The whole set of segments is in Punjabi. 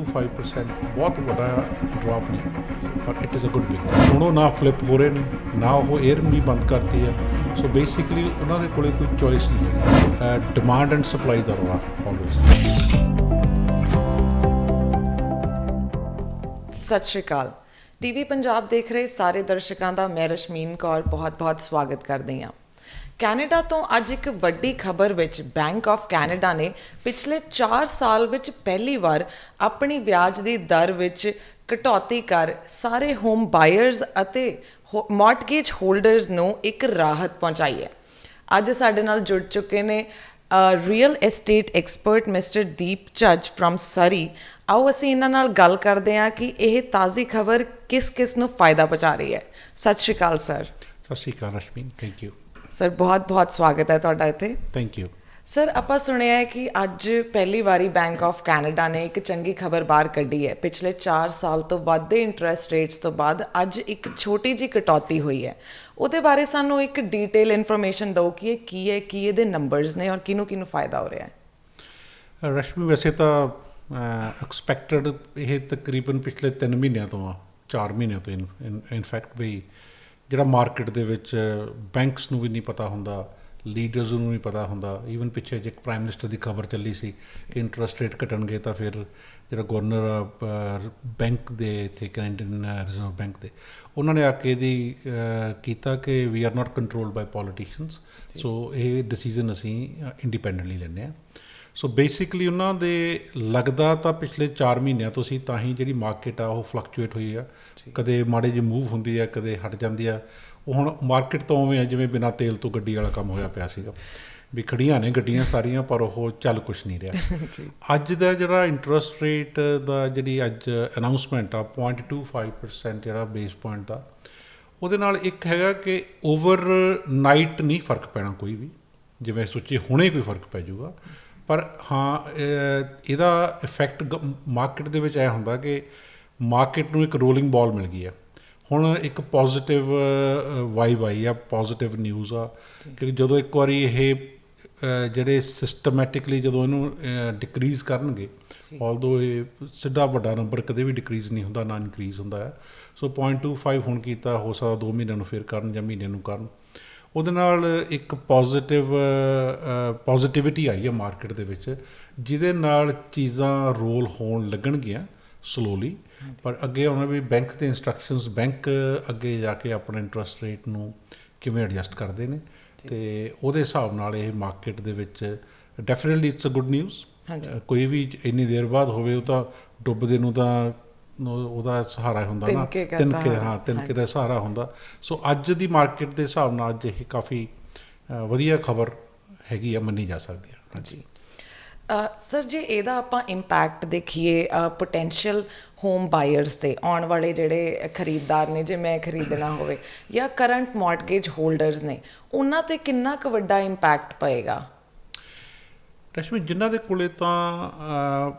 0.25% ਬਹੁਤ ਵੱਡਾ ਡ੍ਰੌਪ ਨਹੀਂ ਪਰ it is a good big ਹੁਣ ਉਹ ਨਾ ਫਲਿਪ ਹੋ ਰਹੇ ਨੇ, ਨਾ ਉਹ 에ਅਰ ਵੀ ਬੰਦ ਕਰਤੀ ਹੈ। ਸੋ ਬੇਸਿਕਲੀ ਉਹਨਾਂ ਦੇ ਕੋਲੇ ਕੋਈ ਚੋਇਸ ਨਹੀਂ ਹੈ। ਡਿਮਾਂਡ ਐਂਡ ਸਪਲਾਈ ਦਾ ਰੌਲਾ ਆਲਵੇਸ ਸਤਿ ਸ਼੍ਰੀ ਅਕਾਲ। ਟੀਵੀ ਪੰਜਾਬ ਦੇਖ ਰਹੇ ਸਾਰੇ ਦਰਸ਼ਕਾਂ ਦਾ, ਮੈਂ ਰਸ਼ਮੀਨ ਕੌਰ, ਬਹੁਤ-ਬਹੁਤ ਸਵਾਗਤ ਕਰਦੀ ਹਾਂ। ਕੈਨੇਡਾ ਤੋਂ ਅੱਜ ਇੱਕ ਵੱਡੀ ਖਬਰ ਵਿੱਚ ਬੈਂਕ ਆਫ ਕੈਨੇਡਾ ਨੇ ਪਿਛਲੇ 4 ਸਾਲ ਵਿੱਚ ਪਹਿਲੀ ਵਾਰ ਆਪਣੀ ਵਿਆਜ ਦੀ ਦਰ ਵਿੱਚ ਕਟੌਤੀ ਕਰ ਸਾਰੇ ਹੋਮ ਬਾਇਰਸ ਅਤੇ ਮਾਰਟਗੇਜ ਹੋਲਡਰਸ ਨੂੰ ਇੱਕ ਰਾਹਤ ਪਹੁੰਚਾਈ ਹੈ। ਅੱਜ ਸਾਡੇ ਨਾਲ ਜੁੜ ਚੁੱਕੇ ਨੇ real estate expert mister Deep ਜੱਜ ਫਰਮ ਸਰੀ ਆਓ ਅਸੀਂ ਇਹਨਾਂ ਨਾਲ ਗੱਲ ਕਰਦੇ ਹਾਂ ਕਿ ਇਹ ਤਾਜ਼ੀ ਖਬਰ ਕਿਸ ਕਿਸ ਨੂੰ ਫਾਇਦਾ ਪਹੁੰਚਾ ਰਹੀ ਹੈ। ਸਤਿ Shri Akal, sir. Sat Shri Akal, Rashmi. Thank you sir ਬਹੁਤ ਬਹੁਤ ਸਵਾਗਤ ਹੈ ਤੁਹਾਡਾ ਇੱਥੇ। ਥੈਂਕ ਯੂ ਸਰ ਆਪਾਂ ਸੁਣਿਆ ਹੈ ਕਿ ਅੱਜ ਪਹਿਲੀ ਵਾਰੀ ਬੈਂਕ ਆਫ ਕੈਨੇਡਾ ਨੇ ਇੱਕ ਚੰਗੀ ਖਬਰ ਬਾਹਰ ਕੱਢੀ ਹੈ। ਪਿਛਲੇ 4 ਸਾਲ ਤੋਂ ਵੱਧਦੇ ਇੰਟਰਸਟ ਰੇਟਸ ਤੋਂ ਬਾਅਦ ਅੱਜ ਇੱਕ ਛੋਟੀ ਜੀ ਕਟੌਤੀ ਹੋਈ ਹੈ। ਉਹਦੇ ਬਾਰੇ ਸਾਨੂੰ ਇੱਕ ਡੀਟੇਲ ਇਨਫੋਰਮੇਸ਼ਨ ਦਿਓ ਕਿ ਇਹ ਕੀ ਹੈ ਕੀ ਇਹਦੇ ਨੰਬਰਸ ਨੇ ਔਰ ਕਿਹਨੂੰ ਕਿਹਨੂੰ ਫਾਇਦਾ ਹੋ ਰਿਹਾ ਹੈ। ਰਸ਼ਮੀ ਵੈਸੇ ਤਾਂ ਐਕਸਪੈਕਟਡ ਇਹ ਤਕਰੀਬਨ ਪਿਛਲੇ 3 ਮਹੀਨਿਆਂ ਤੋਂ ਆ 4 ਮਹੀਨਿਆਂ ਤੋਂ ਇਨ ਫੈਕਟ ਵੀ ਜਿਹੜਾ ਮਾਰਕੀਟ ਦੇ ਵਿੱਚ ਬੈਂਕਸ ਨੂੰ ਵੀ ਨਹੀਂ ਪਤਾ ਹੁੰਦਾ ਲੀਡਰਸ ਨੂੰ ਨਹੀਂ ਪਤਾ ਹੁੰਦਾ। ਈਵਨ ਪਿੱਛੇ ਜੇ ਪ੍ਰਾਈਮ ਮਿਨਿਸਟਰ ਦੀ ਖਬਰ ਚੱਲੀ ਸੀ ਕਿ ਇੰਟਰਸਟ ਰੇਟ ਘਟਣਗੇ ਤਾਂ ਫਿਰ ਜਿਹੜਾ ਗਵਰਨਰ ਬੈਂਕ ਦੇ ਇੱਥੇ ਕੈਨੇਡੀਅਨ ਰਿਜ਼ਰਵ ਬੈਂਕ ਦੇ ਉਹਨਾਂ ਨੇ ਆ ਕੇ ਦੀ ਕੀਤਾ ਕਿ we are not controlled by politicians so ਇਹ ਡਿਸੀਜਨ ਅਸੀਂ ਇੰਡੀਪੈਂਡੈਂਟਲੀ ਲੈਂਦੇ ਆ ਸੋ ਬੇਸਿਕਲੀ ਉਹਨਾਂ ਦੇ ਲੱਗਦਾ ਤਾਂ ਪਿਛਲੇ 4 ਮਹੀਨਿਆਂ ਤੋਂ ਸੀ ਤਾਂ ਹੀ ਜਿਹੜੀ ਮਾਰਕੀਟ ਆ ਉਹ ਫਲਕਚੁਏਟ ਹੋਈ ਆ। ਕਦੇ ਮਾੜੇ ਜਿਹੇ ਮੂਵ ਹੁੰਦੀ ਆ ਕਦੇ ਹਟ ਜਾਂਦੀ ਆ। ਉਹ ਹੁਣ ਮਾਰਕੀਟ ਤੋਂ ਉਵੇਂ ਆ ਜਿਵੇਂ ਬਿਨਾ ਤੇਲ ਤੋਂ ਗੱਡੀ ਵਾਲਾ ਕੰਮ ਹੋਇਆ ਪਿਆ ਸੀਗਾ। ਵੀ ਖੜੀਆਂ ਨੇ ਗੱਡੀਆਂ ਸਾਰੀਆਂ ਪਰ ਉਹ ਚੱਲ ਕੁਛ ਨਹੀਂ ਰਿਹਾ। ਅੱਜ ਦਾ ਜਿਹੜਾ ਇੰਟਰਸਟ ਰੇਟ ਦਾ ਜਿਹੜੀ ਅੱਜ ਅਨਾਉਂਸਮੈਂਟ ਆ 0.25% ਜਿਹੜਾ ਬੇਸ ਪੁਆਇੰਟ ਦਾ ਉਹਦੇ ਨਾਲ ਇੱਕ ਹੈਗਾ ਕਿ ਓਵਰ ਨਾਈਟ ਨਹੀਂ ਫ਼ਰਕ ਪੈਣਾ ਕੋਈ ਵੀ। ਜਿਵੇਂ ਸੋਚੀ ਹੁਣੇ ਕੋਈ ਫ਼ਰਕ ਪੈ ਜਾਊਗਾ। ਪਰ ਹਾਂ ਇਹਦਾ ਇਫੈਕਟ ਮਾਰਕੀਟ ਦੇ ਵਿੱਚ ਐ ਹੁੰਦਾ ਕਿ ਮਾਰਕੀਟ ਨੂੰ ਇੱਕ ਰੋਲਿੰਗ ਬਾਲ ਮਿਲ ਗਈ ਹੈ। ਹੁਣ ਇੱਕ ਪੋਜ਼ਿਟਿਵ ਵਾਈਬ ਆਈ ਆ ਪੋਜ਼ਿਟਿਵ ਨਿਊਜ਼ ਆ ਕਿ ਜਦੋਂ ਇੱਕ ਵਾਰੀ ਇਹ ਜਿਹੜੇ ਸਿਸਟਮੈਟਿਕਲੀ ਜਦੋਂ ਇਹਨੂੰ ਡਿਕਰੀਜ਼ ਕਰਨਗੇ ਆਲਦੋ ਇਹ ਸਿੱਧਾ ਵੱਡਾ ਨੰਬਰ ਕਦੇ ਵੀ ਡਿਕਰੀਜ਼ ਨਹੀਂ ਹੁੰਦਾ ਨਾ ਇਨਕਰੀਜ਼ ਹੁੰਦਾ ਹੈ। ਸੋ 0.25 ਹੁਣ ਕੀਤਾ ਹੋ ਸਕਦਾ 2 ਮਹੀਨਿਆਂ ਨੂੰ ਫਿਰ ਕਰਨ ਜਾਂ ਮਹੀਨੇ ਨੂੰ ਕਰਨ। ਉਹਦੇ ਨਾਲ ਇੱਕ ਪੋਜ਼ਿਟਿਵ ਪੋਜ਼ਿਟਿਵਿਟੀ ਆਈ ਹੈ ਮਾਰਕੀਟ ਦੇ ਵਿੱਚ ਜਿਹਦੇ ਨਾਲ ਚੀਜ਼ਾਂ ਰੋਲ ਹੋਣ ਲੱਗਣਗੀਆਂ ਸਲੋਲੀ ਪਰ ਅੱਗੇ ਉਹਨਾਂ ਵੀ ਬੈਂਕ ਦੇ ਇਨਸਟਰਕਸ਼ਨਸ ਬੈਂਕ ਅੱਗੇ ਜਾ ਕੇ ਆਪਣਾ ਇੰਟਰਸਟ ਰੇਟ ਨੂੰ ਕਿਵੇਂ ਐਡਜਸਟ ਕਰਦੇ ਨੇ ਤੇ ਉਹਦੇ ਹਿਸਾਬ ਨਾਲ ਇਹ ਮਾਰਕੀਟ ਦੇ ਵਿੱਚ definitely it's a good news ਕੋਈ ਵੀ ਇੰਨੀ ਦੇਰ ਬਾਅਦ ਹੋਵੇ ਉਹ ਤਾਂ ਡੁੱਬਦੇ ਨੂੰ ਤਾਂ ਉਹਦਾ ਸਹਾਰਾ ਹੁੰਦਾ ਨਾ ਤਿੰਨਕੇ ਹਾਂ ਤਿੰਨਕੇ ਦਾ ਸਹਾਰਾ ਹੁੰਦਾ। ਸੋ ਅੱਜ ਦੀ ਮਾਰਕੀਟ ਦੇ ਹਿਸਾਬ ਨਾਲ ਅੱਜ ਇਹ ਕਾਫੀ ਵਧੀਆ ਖਬਰ ਹੈਗੀ ਆ ਮੰਨੀ ਜਾ ਸਕਦੀ ਹੈ ਹਾਂਜੀ। ਸਰ ਜੇ ਇਹਦਾ ਆਪਾਂ ਇੰਪੈਕਟ ਦੇਖੀਏ ਪੋਟੈਂਸ਼ੀਅਲ ਹੋਮ ਬਾਇਰਸ ਤੇ ਆਉਣ ਵਾਲੇ ਜਿਹੜੇ ਖਰੀਦਦਾਰ ਨੇ ਜੇ ਮੈਂ ਖਰੀਦਣਾ ਹੋਵੇ ਜਾਂ ਕਰੰਟ ਮਾਰਟਗੇਜ ਹੋਲਡਰਸ ਨੇ ਉਹਨਾਂ ਤੇ ਕਿੰਨਾ ਕੁ ਵੱਡਾ ਇੰਪੈਕਟ ਪਏਗਾ? ਰਸ਼ਮੀ ਜਿਨ੍ਹਾਂ ਦੇ ਕੋਲੇ ਤਾਂ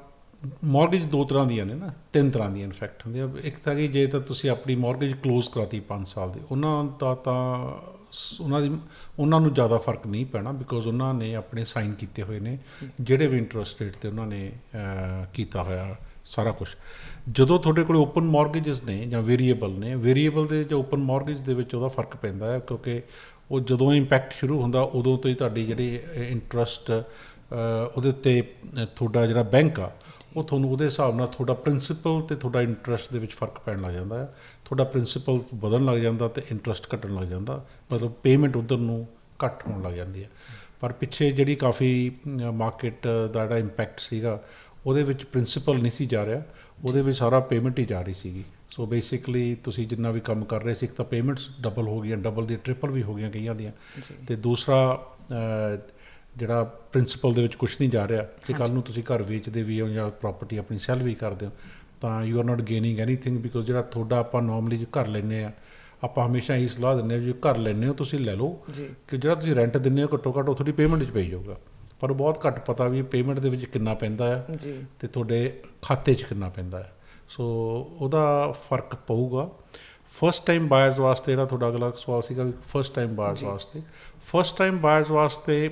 ਮਾਰਗੇਜ ਦੋ ਤਰ੍ਹਾਂ ਦੀਆਂ ਨੇ ਨਾ, ਤਿੰਨ ਤਰ੍ਹਾਂ ਦੀਆਂ ਇਨਫੈਕਟ ਹੁੰਦੀਆਂ। ਇੱਕ ਤਾਂ ਕਿ ਜੇ ਤਾਂ ਤੁਸੀਂ ਆਪਣੀ ਮਾਰਗੇਜ ਕਲੋਜ਼ ਕਰਾਤੀ 5 ਸਾਲ ਦੀ, ਉਹਨਾਂ ਦਾ ਤਾਂ ਉਹਨਾਂ ਦੀ, ਉਹਨਾਂ ਨੂੰ ਜ਼ਿਆਦਾ ਫ਼ਰਕ ਨਹੀਂ ਪੈਣਾ ਬਿਕੋਜ਼ ਉਹਨਾਂ ਨੇ ਆਪਣੇ ਸਾਈਨ ਕੀਤੇ ਹੋਏ ਨੇ, ਜਿਹੜੇ ਵੀ ਇੰਟਰਸਟ ਰੇਟ ਤੇ ਉਹਨਾਂ ਨੇ ਕੀਤਾ ਹੋਇਆ ਸਾਰਾ ਕੁਝ ਜਦੋਂ ਤੁਹਾਡੇ ਕੋਲ ਓਪਨ ਮਾਰਗੇਜਸ ਨੇ ਜਾਂ ਵੇਰੀਏਬਲ ਨੇ ਵੇਰੀਏਬਲ ਦੇ ਜਾਂ ਓਪਨ ਮਾਰਗੇਜ ਦੇ ਵਿੱਚ ਉਹਦਾ ਫ਼ਰਕ ਪੈਂਦਾ ਹੈ ਕਿਉਂਕਿ ਉਹ ਜਦੋਂ ਇੰਪੈਕਟ ਸ਼ੁਰੂ ਹੁੰਦਾ, ਉਦੋਂ ਤੋਂ ਹੀ ਤੁਹਾਡੀ ਜਿਹੜੀ ਇੰਟਰਸਟ ਉਹਦੇ ਤੇ ਤੁਹਾਡਾ ਜਿਹੜਾ ਬੈਂਕ ਆ ਉਹ ਤੁਹਾਨੂੰ ਉਹਦੇ ਹਿਸਾਬ ਨਾਲ ਤੁਹਾਡਾ ਪ੍ਰਿੰਸੀਪਲ ਤੇ ਤੁਹਾਡਾ ਇੰਟਰਸਟ ਦੇ ਵਿੱਚ ਫ਼ਰਕ ਪੈਣ ਲੱਗ ਜਾਂਦਾ ਹੈ। ਤੁਹਾਡਾ ਪ੍ਰਿੰਸੀਪਲ ਵਧਣ ਲੱਗ ਜਾਂਦਾ ਤੇ ਇੰਟਰਸਟ ਘਟਣ ਲੱਗ ਜਾਂਦਾ। ਮਤਲਬ ਪੇਮੈਂਟ ਉਧਰ ਨੂੰ ਘੱਟ ਹੋਣ ਲੱਗ ਜਾਂਦੀ ਹੈ। ਪਰ ਪਿੱਛੇ ਜਿਹੜੀ ਕਾਫੀ ਮਾਰਕੀਟ ਦਾ ਜਿਹੜਾ ਇੰਪੈਕਟ ਸੀਗਾ ਉਹਦੇ ਵਿੱਚ ਪ੍ਰਿੰਸੀਪਲ ਨਹੀਂ ਸੀ ਜਾ ਰਿਹਾ। ਉਹਦੇ ਵਿੱਚ ਸਾਰਾ ਪੇਮੈਂਟ ਹੀ ਜਾ ਰਹੀ ਸੀਗੀ। ਸੋ ਬੇਸਿਕਲੀ ਤੁਸੀਂ ਜਿੰਨਾ ਵੀ ਕੰਮ ਕਰ ਰਹੇ ਸੀ ਇੱਕ ਤਾਂ ਪੇਮੈਂਟਸ ਡਬਲ ਹੋ ਗਈਆਂ ਡਬਲ ਦੀ ਟ੍ਰਿਪਲ ਵੀ ਹੋ ਗਈਆਂ ਕਈਆਂ ਦੀਆਂ। ਤੇ ਦੂਸਰਾ ਜਿਹੜਾ ਪ੍ਰਿੰਸੀਪਲ ਦੇ ਵਿੱਚ ਕੁਝ ਨਹੀਂ ਜਾ ਰਿਹਾ ਕਿ ਕੱਲ ਨੂੰ ਤੁਸੀਂ ਘਰ ਵੇਚਦੇ ਵੀ ਹੋ ਜਾਂ ਪ੍ਰਾਪਰਟੀ ਆਪਣੀ ਸੈਲ ਵੀ ਕਰਦੇ ਹੋ ਤਾਂ you are not gaining anything because ਜਿਹੜਾ ਤੁਹਾਡਾ ਆਪਾਂ ਨਾਰਮਲੀ ਜੋ ਘਰ ਲੈਨੇ ਆ ਆਪਾਂ ਹਮੇਸ਼ਾ ਇਹ ਸਲਾਹ ਦਿੰਦੇ ਆ ਜੇ ਘਰ ਲੈਨੇ ਹੋ ਤੁਸੀਂ ਲੈ ਲਓ ਕਿ ਜਿਹੜਾ ਤੁਸੀਂ ਰੈਂਟ ਦਿੰਦੇ ਹੋ ਘੱਟੋ ਘੱਟ ਉਹ ਤੁਹਾਡੀ ਪੇਮੈਂਟ 'ਚ ਪਈ ਜਾਊਗਾ। ਪਰ ਬਹੁਤ ਘੱਟ ਪਤਾ ਵੀ ਪੇਮੈਂਟ ਦੇ ਵਿੱਚ ਕਿੰਨਾ ਪੈਂਦਾ ਹੈ ਤੇ ਤੁਹਾਡੇ ਖਾਤੇ 'ਚ ਕਿੰਨਾ ਪੈਂਦਾ ਹੈ। ਸੋ ਉਹਦਾ ਫ਼ਰਕ ਪਊਗਾ। ਫਸਟ ਟਾਈਮ ਬਾਇਰਸ ਵਾਸਤੇ ਜਿਹੜਾ ਤੁਹਾਡਾ ਅਗਲਾ ਸਵਾਲ ਸੀਗਾ ਵੀ ਫਸਟ ਟਾਈਮ ਬਾਇਰਸ ਵਾਸਤੇ। ਫਸਟ ਟਾਈਮ ਬਾਇਰਸ ਵਾਸਤੇ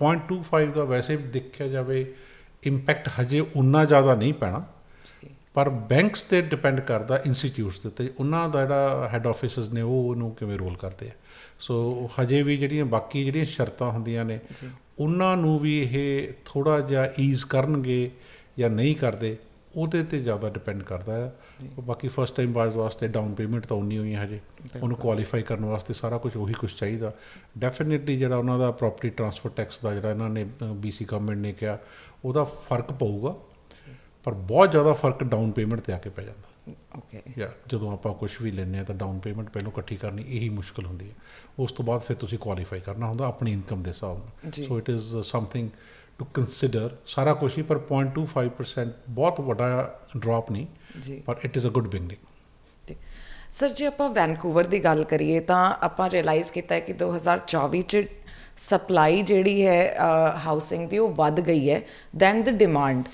0.25 ਦਾ ਵੈਸੇ ਦੇਖਿਆ ਜਾਵੇ ਇੰਪੈਕਟ ਹਜੇ ਉਨਾ ਜ਼ਿਆਦਾ ਨਹੀਂ ਪੈਣਾ। ਪਰ ਬੈਂਕਸ ਤੇ ਡਿਪੈਂਡ ਕਰਦਾ ਇੰਸਟੀਚਿਊਟਸ ਦੇ ਉੱਤੇ। ਉਹਨਾਂ ਦਾ ਜਿਹੜਾ ਹੈੱਡ ਆਫਿਸਸ ਨੇ ਉਹ ਉਹਨੂੰ ਕਿਵੇਂ ਰੋਲ ਕਰਦੇ ਆ। ਸੋ ਹਜੇ ਵੀ ਜਿਹੜੀਆਂ ਬਾਕੀ ਜਿਹੜੀਆਂ ਸ਼ਰਤਾਂ ਹੁੰਦੀਆਂ ਨੇ ਉਹਨਾਂ ਨੂੰ ਵੀ ਇਹ ਥੋੜਾ ਜਿਹਾ ਈਜ਼ ਕਰਨਗੇ ਜਾਂ ਨਹੀਂ ਕਰਦੇ। ਉਹਦੇ ਤੇ ਜ਼ਿਆਦਾ ਡਿਪੈਂਡ ਕਰਦਾ ਹੈ। ਬਾਕੀ ਫਸਟ ਟਾਈਮ ਬਾਇਰਸ ਵਾਸਤੇ ਡਾਊਨ ਪੇਮੈਂਟ ਤਾਂ ਉਨੀ ਹੋਈ ਹੈ ਹਜੇ। ਉਹਨੂੰ ਕੁਆਲੀਫਾਈ ਕਰਨ ਵਾਸਤੇ ਸਾਰਾ ਕੁਝ ਉਹੀ ਕੁਝ ਚਾਹੀਦਾ। ਡੈਫੀਨਿਟਲੀ ਜਿਹੜਾ ਉਹਨਾਂ ਦਾ ਪ੍ਰਾਪਰਟੀ ਟਰਾਂਸਫਰ ਟੈਕਸ ਦਾ ਜਿਹੜਾ ਇਹਨਾਂ ਨੇ ਬੀਸੀ ਗਵਰਨਮੈਂਟ ਨੇ ਕਿਹਾ ਉਹਦਾ ਫ਼ਰਕ ਪਊਗਾ। ਪਰ ਬਹੁਤ ਜ਼ਿਆਦਾ ਫ਼ਰਕ ਡਾਊਨ ਪੇਮੈਂਟ ਤੇ ਆ ਕੇ ਪੈ ਜਾਂਦਾ। ਓਕੇ ਜਾਂ ਜਦੋਂ ਆਪਾਂ ਕੁਝ ਵੀ ਲੈਂਦੇ ਆ ਤਾਂ ਡਾਊਨ ਪੇਮੈਂਟ ਪਹਿਲਾਂ ਇਕੱਠੀ ਕਰਨੀ ਇਹੀ ਮੁਸ਼ਕਲ ਹੁੰਦੀ ਹੈ। ਉਸ ਤੋਂ ਬਾਅਦ ਫਿਰ ਤੁਸੀਂ ਕੁਆਲੀਫਾਈ ਕਰਨਾ ਹੁੰਦਾ ਆਪਣੀ ਇਨਕਮ ਦੇ ਹਿਸਾਬ ਨਾਲ। So it is something to consider ਸਾਰਾ ਕੁਝ ਹੀ ਪਰ 0.25% ਬਹੁਤ ਵੱਡਾ ਡ੍ਰੌਪ ਨਹੀਂ ਜੀ। ਪਰ it is a good beginning sir ਜੇ ਆਪਾਂ ਵੈਨਕੂਵਰ ਦੀ ਗੱਲ ਕਰੀਏ ਤਾਂ ਆਪਾਂ ਰਿਅਲਾਈਜ਼ ਕੀਤਾ ਹੈ ਕਿ 2024 ਚ ਸਪਲਾਈ ਜਿਹੜੀ ਹੈ ਹਾਊਸਿੰਗ ਦੀ ਉਹ ਵੱਧ ਗਈ ਹੈ ਦੈਨ ਦ ਡਿਮਾਂਡ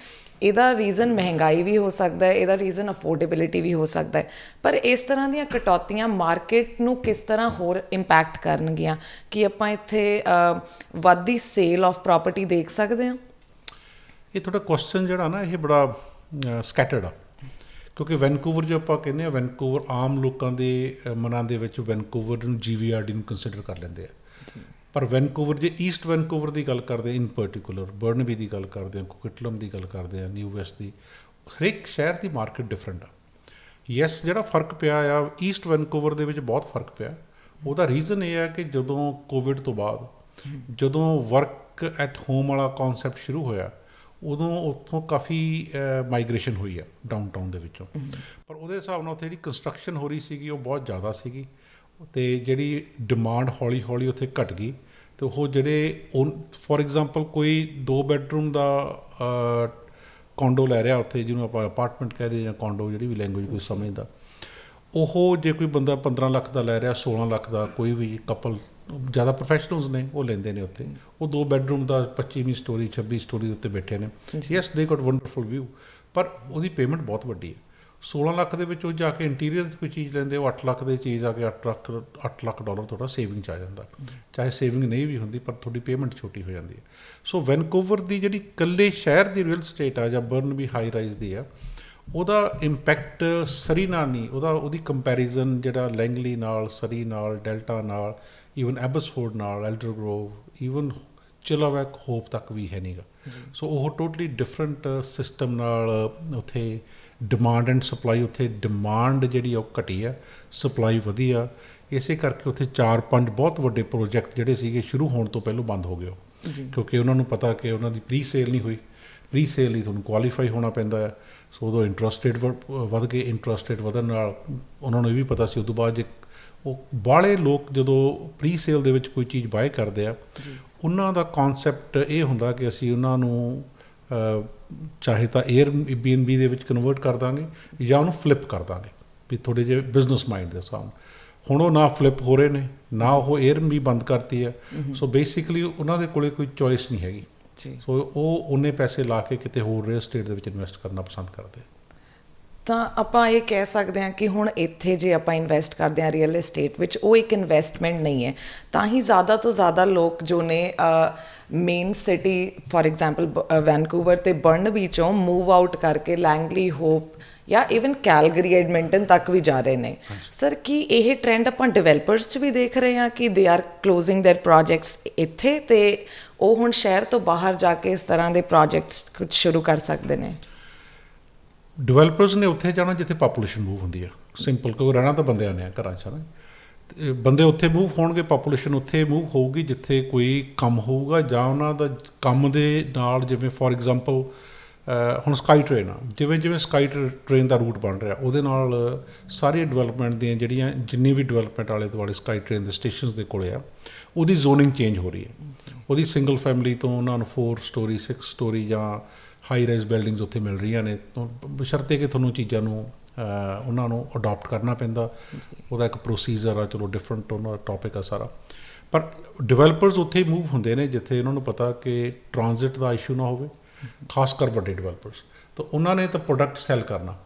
ਇਹਦਾ ਰੀਜ਼ਨ ਮਹਿੰਗਾਈ ਵੀ ਹੋ ਸਕਦਾ ਹੈ ਇਹਦਾ ਰੀਜ਼ਨ ਅਫੋਰਡੇਬਿਲਿਟੀ ਵੀ ਹੋ ਸਕਦਾ ਹੈ। ਪਰ ਇਸ ਤਰ੍ਹਾਂ ਦੀਆਂ ਕਟੌਤੀਆਂ ਮਾਰਕੀਟ ਨੂੰ ਕਿਸ ਤਰ੍ਹਾਂ ਹੋਰ ਇੰਪੈਕਟ ਕਰਨਗੀਆਂ? ਕਿ ਆਪਾਂ ਇੱਥੇ ਅ, ਵੱਧਦੀ ਸੇਲ ਆਫ ਪ੍ਰਾਪਰਟੀ ਦੇਖ ਸਕਦੇ ਹਾਂ? ਇਹ ਤੁਹਾਡਾ ਕੁਐਸਚਨ ਜਿਹੜਾ ਨਾ ਇਹ ਬੜਾ ਸਕੈਟਰਡ ਆ। ਕਿਉਂਕਿ ਵੈਨਕੂਵਰ ਜੋ ਆਪਾਂ ਕਹਿੰਦੇ ਆ ਵੈਨਕੂਵਰ ਆਮ ਲੋਕਾਂ ਦੇ ਮਨਾਂ ਦੇ ਵਿੱਚ ਵੈਨਕੂਵਰ ਨੂੰ ਜੀਵੀਆਰਡੀ ਨੂੰ ਕੰਸੀਡਰ ਕਰ ਲੈਂਦੇ ਆ। ਪਰ ਵੈਨਕੂਵਰ ਜੇ ਈਸਟ ਵੈਨਕੂਵਰ ਦੀ ਗੱਲ ਕਰਦੇ ਇਨ ਪਾਰਟਿਕੂਲਰ ਬਰਨਬੀ ਦੀ ਗੱਲ ਕਰਦੇ ਆ ਕੁਕਿਟਲਮ ਦੀ ਗੱਲ ਕਰਦੇ ਆ ਨਿਊ ਵੈਸਟ ਦੀ, ਹਰੇਕ ਸ਼ਹਿਰ ਦੀ ਮਾਰਕੀਟ ਡਿਫਰੈਂਟ ਆ। ਯੈਸ ਜਿਹੜਾ ਫ਼ਰਕ ਪਿਆ ਆ ਈਸਟ ਵੈਨਕੂਵਰ ਦੇ ਵਿੱਚ ਬਹੁਤ ਫ਼ਰਕ ਪਿਆ। ਉਹਦਾ ਰੀਜ਼ਨ ਇਹ ਆ ਕਿ ਜਦੋਂ ਕੋਵਿਡ ਤੋਂ ਬਾਅਦ, ਜਦੋਂ ਵਰਕ ਐਟ ਹੋਮ ਵਾਲਾ ਕਨਸੈਪਟ ਸ਼ੁਰੂ ਹੋਇਆ, ਉਦੋਂ ਉੱਥੋਂ ਕਾਫੀ ਮਾਈਗ੍ਰੇਸ਼ਨ ਹੋਈ ਆ ਡਾਊਨਟਾਊਨ ਦੇ ਵਿੱਚੋਂ। ਪਰ ਉਹਦੇ ਹਿਸਾਬ ਨਾਲ ਉੱਥੇ ਜਿਹੜੀ ਕੰਸਟਰਕਸ਼ਨ ਹੋ ਰਹੀ ਸੀਗੀ, ਉਹ ਬਹੁਤ ਜ਼ਿਆਦਾ ਸੀਗੀ। ਤੇ ਜਿਹੜੀ ਡਿਮਾਂਡ ਹੌਲੀ ਹੌਲੀ ਉੱਥੇ ਘਟ ਗਈ। ਤੇ ਉਹ ਜਿਹੜੇ ਫੋਰ ਐਗਜ਼ਾਮਪਲ ਕੋਈ ਦੋ ਬੈੱਡਰੂਮ ਦਾ ਕੌਂਡੋ ਲੈ ਰਿਹਾ ਉੱਥੇ ਜਿਹਨੂੰ ਆਪਾਂ ਅਪਾਰਟਮੈਂਟ ਕਹਦੇ ਜਾਂ ਕੌਂਡੋ ਜਿਹੜੀ ਵੀ ਲੈਂਗੁਏਜ ਕੋਈ ਸਮਝਦਾ ਉਹ ਜੇ ਕੋਈ ਬੰਦਾ 15 ਲੱਖ ਦਾ ਲੈ ਰਿਹਾ 16 ਲੱਖ ਦਾ ਕੋਈ ਵੀ ਕਪਲ ਜ਼ਿਆਦਾ ਪ੍ਰੋਫੈਸ਼ਨਲਸ ਨੇ ਉਹ ਲੈਂਦੇ ਨੇ ਉੱਥੇ। ਉਹ ਦੋ ਬੈੱਡਰੂਮ ਦਾ 25ਵੀਂ ਸਟੋਰੀ 26 ਸਟੋਰੀ ਦੇ ਉੱਤੇ ਬੈਠੇ ਨੇ। ਯੈਸ ਦੇ ਗਾਟ ਵੰਡਰਫੁਲ ਵਿਊ ਪਰ ਉਹਦੀ ਪੇਮੈਂਟ ਬਹੁਤ ਵੱਡੀ ਹੈ। 16 ਲੱਖ ਦੇ ਵਿੱਚ ਉਹ ਜਾ ਕੇ ਇੰਟੀਰੀਅਰ ਦੀ ਕੋਈ ਚੀਜ਼ ਲੈਂਦੇ ਉਹ 8 ਲੱਖ ਦੀ ਚੀਜ਼ ਆ ਕੇ 8 ਲੱਖ 8 ਲੱਖ ਡਾਲਰ ਤੁਹਾਡਾ ਸੇਵਿੰਗ ਚ ਆ ਜਾਂਦਾ। ਚਾਹੇ ਸੇਵਿੰਗ ਨਹੀਂ ਵੀ ਹੁੰਦੀ ਪਰ ਤੁਹਾਡੀ ਪੇਮੈਂਟ ਛੋਟੀ ਹੋ ਜਾਂਦੀ ਹੈ। ਸੋ ਵੈਨਕੂਵਰ ਦੀ ਜਿਹੜੀ ਇਕੱਲੇ ਸ਼ਹਿਰ ਦੀ ਰੀਅਲ ਸਟੇਟ ਆ ਜਾਂ ਬਰਨ ਵੀ ਹਾਈ ਰਾਈਜ਼ ਦੀ ਆ ਉਹਦਾ ਇੰਪੈਕਟ ਸਰੀ ਨਾਲ ਨਹੀਂ ਉਹਦਾ ਉਹਦੀ ਕੰਪੈਰੀਜ਼ਨ ਜਿਹੜਾ ਲੈਂਗਲੀ ਨਾਲ ਸਰੀ ਨਾਲ ਡੈਲਟਾ ਨਾਲ ਈਵਨ ਐਬਸਫੋਰਡ ਨਾਲ Aldergrove even Chilliwack Hope ਤੱਕ ਵੀ ਹੈ ਨਹੀਂਗਾ ਸੋ ਉਹ ਟੋਟਲੀ ਡਿਫਰੈਂਟ ਸਿਸਟਮ ਨਾਲ ਉੱਥੇ ਡਿਮਾਂਡ ਐਂਡ ਸਪਲਾਈ ਉੱਥੇ ਡਿਮਾਂਡ ਜਿਹੜੀ ਉਹ ਘਟੀ ਆ ਸਪਲਾਈ ਵਧੀ ਆ ਇਸੇ ਕਰਕੇ ਉੱਥੇ 4-5 ਬਹੁਤ ਵੱਡੇ ਪ੍ਰੋਜੈਕਟ ਜਿਹੜੇ ਸੀਗੇ ਸ਼ੁਰੂ ਹੋਣ ਤੋਂ ਪਹਿਲਾਂ ਬੰਦ ਹੋ ਗਏ ਉਹ। ਕਿਉਂਕਿ ਉਹਨਾਂ ਨੂੰ ਪਤਾ ਕਿ ਉਹਨਾਂ ਦੀ ਪ੍ਰੀ ਸੇਲ ਨਹੀਂ ਹੋਈ। ਪ੍ਰੀ ਸੇਲ ਲਈ ਤੁਹਾਨੂੰ ਕੁਆਲੀਫਾਈ ਹੋਣਾ ਪੈਂਦਾ ਹੈ ਸੋ ਉਦੋਂ ਇੰਟਰਸਟ ਰੇਟ ਵਧ ਗਏ ਇੰਟਰਸਟ ਰੇਟ ਵਧਣ ਨਾਲ ਉਹਨਾਂ ਨੂੰ ਇਹ ਵੀ ਪਤਾ ਸੀ। ਉਦੋਂ ਬਾਅਦ ਜੇ ਉਹ ਬਾਹਲੇ ਲੋਕ ਜਦੋਂ ਪ੍ਰੀ ਸੇਲ ਦੇ ਵਿੱਚ ਕੋਈ ਚੀਜ਼ ਬਾਏ ਕਰਦੇ ਆ ਉਹਨਾਂ ਦਾ ਕਨਸੈਪਟ ਇਹ ਹੁੰਦਾ ਕਿ ਅਸੀਂ ਉਹਨਾਂ ਨੂੰ ਚਾਹੇ ਤਾਂ 에ਅਰ ਬੀਐਨਬੀ ਦੇ ਵਿੱਚ ਕਨਵਰਟ ਕਰ ਦਾਂਗੇ ਜਾਂ ਉਹਨੂੰ ਫਲਿੱਪ ਕਰ ਦਾਂਗੇ ਵੀ ਥੋੜੇ ਜਿਹੇ ਬਿਜ਼ਨਸ ਮਾਈਂਡ ਦੇ ਹਿਸਾਬ ਹੁਣ ਉਹ ਨਾ ਫਲਿੱਪ ਹੋ ਰਹੇ ਨੇ ਨਾ ਉਹ 에ਅਰ ਵੀ ਬੰਦ ਕਰਤੀ ਹੈ। ਸੋ ਬੇਸਿਕਲੀ ਉਹਨਾਂ ਦੇ ਕੋਲੇ ਕੋਈ ਚੋਇਸ ਨਹੀਂ ਹੈਗੀ। ਜੀ। ਸੋ ਉਹ ਉਹਨੇ ਪੈਸੇ ਲਾ ਕੇ ਕਿਤੇ ਹੋਰ ਰੀਅਲ ਸਟੇਟ ਦੇ ਵਿੱਚ ਇਨਵੈਸਟ ਕਰਨਾ ਪਸੰਦ ਕਰਦੇ। ਤਾਂ ਆਪਾਂ ਇਹ ਕਹਿ ਸਕਦੇ ਹਾਂ ਕਿ ਹੁਣ ਇੱਥੇ ਜੇ ਆਪਾਂ ਇਨਵੈਸਟ ਕਰਦੇ ਹਾਂ ਰੀਅਲ ਏਸਟੇਟ ਵਿੱਚ ਉਹ ਇੱਕ ਇਨਵੈਸਟਮੈਂਟ ਨਹੀਂ ਹੈ ਤਾਂ ਹੀ ਜ਼ਿਆਦਾ ਤੋਂ ਜ਼ਿਆਦਾ ਲੋਕ ਜੋ ਨੇ main city for example Vancouver ਤੇ ਬਰਨਬੀ ਚੋਂ ਮੂਵ ਆਊਟ ਕਰਕੇ ਲੈਂਗਲੀ ਹੋਪ ਜਾਂ ਇਵਨ ਕੈਲਗਰੀ ਐਡਮਿੰਟਨ ਤੱਕ ਵੀ ਜਾ ਰਹੇ ਨੇ ਸਰ ਕੀ ਇਹ ਟ੍ਰੈਂਡ ਆਪਾਂ ਡਿਵੈਲਪਰਸ 'ਚ ਵੀ ਦੇਖ ਰਹੇ ਹਾਂ ਕਿ they are closing there projects ਇੱਥੇ ਤੇ ਉਹ ਹੁਣ ਸ਼ਹਿਰ ਤੋਂ ਬਾਹਰ ਜਾ ਕੇ ਇਸ ਤਰ੍ਹਾਂ ਦੇ ਪ੍ਰੋਜੈਕਟਸ ਕੁਝ ਸ਼ੁਰੂ ਕਰ ਸਕਦੇ ਨੇ ਡਿਵੈਲਪਰਸ ਨੇ ਉੱਥੇ ਜਾਣਾ ਜਿੱਥੇ ਪਾਪੂਲੇਸ਼ਨ ਮੂਵ ਹੁੰਦੀ ਆ। ਸਿੰਪਲ ਕਿਉਂਕਿ ਰਹਿਣਾ ਤਾਂ ਬੰਦਿਆਂ ਨੇ ਆ, ਘਰਾਂ 'ਚ ਨਾ। ਤੇ ਬੰਦੇ ਉੱਥੇ ਮੂਵ ਹੋਣਗੇ ਪਾਪੂਲੇਸ਼ਨ ਉੱਥੇ ਮੂਵ ਹੋਊਗੀ, ਜਿੱਥੇ ਕੋਈ ਕੰਮ ਹੋਊਗਾ ਜਾਂ ਉਹਨਾਂ ਦਾ ਕੰਮ ਦੇ ਨਾਲ ਜਿਵੇਂ ਫੋਰ ਐਗਜ਼ਾਮਪਲ ਹੁਣ ਸਕਾਈ ਟ੍ਰੇਨ ਆ। ਜਿਵੇਂ ਜਿਵੇਂ ਸਕਾਈ ਟ੍ਰੇਨ ਦਾ ਰੂਟ ਬਣ ਰਿਹਾ, ਉਹਦੇ ਨਾਲ ਸਾਰੀ ਡਿਵੈਲਪਮੈਂਟ ਦੀਆਂ ਜਿਹੜੀਆਂ, ਜਿੰਨੀ ਵੀ ਡਿਵੈਲਪਮੈਂਟ ਵਾਲੇ ਦੁਆਲੇ ਸਕਾਈ ਟ੍ਰੇਨ ਦੇ ਸਟੇਸ਼ਨਸ ਦੇ ਕੋਲੇ ਆ, ਉਹਦੀ ਜ਼ੋਨਿੰਗ ਚੇਂਜ ਹੋ ਰਹੀ ਹੈ। ਉਹਦੀ ਸਿੰਗਲ ਫੈਮਿਲੀ ਤੋਂ ਉਹਨਾਂ ਨੂੰ 4 ਸਟੋਰੀ 6 ਸਟੋਰੀ ਜਾਂ ਹਾਈ ਰਾਈਜ਼ ਬਿਲਡਿੰਗਸ ਉੱਥੇ ਮਿਲ ਰਹੀਆਂ ਨੇ ਤਾਂ ਬਸ਼ਰਤੇ ਕਿ ਤੁਹਾਨੂੰ ਚੀਜ਼ਾਂ ਨੂੰ ਉਹਨਾਂ ਨੂੰ ਅਡਾਪਟ ਕਰਨਾ ਪੈਂਦਾ। ਉਹਦਾ ਇੱਕ ਪ੍ਰੋਸੀਜਰ ਆ ਚਲੋ ਡਿਫਰੈਂਟ ਉਹਨਾਂ ਟੌਪਿਕ ਆ ਸਾਰਾ। ਪਰ ਡਿਵੈਲਪਰਸ ਉੱਥੇ ਮੂਵ ਹੁੰਦੇ ਨੇ ਜਿੱਥੇ ਉਹਨਾਂ ਨੂੰ ਪਤਾ ਕਿ ਟ੍ਰਾਂਜ਼ਿਟ ਦਾ ਇਸ਼ੂ ਨਾ ਹੋਵੇ ਖਾਸ ਕਰ ਵੱਡੇ ਡਿਵੈਲਪਰਸ ਤਾਂ ਉਹਨਾਂ ਨੇ ਤਾਂ ਪ੍ਰੋਡਕਟ ਸੈਲ ਕਰਨਾ।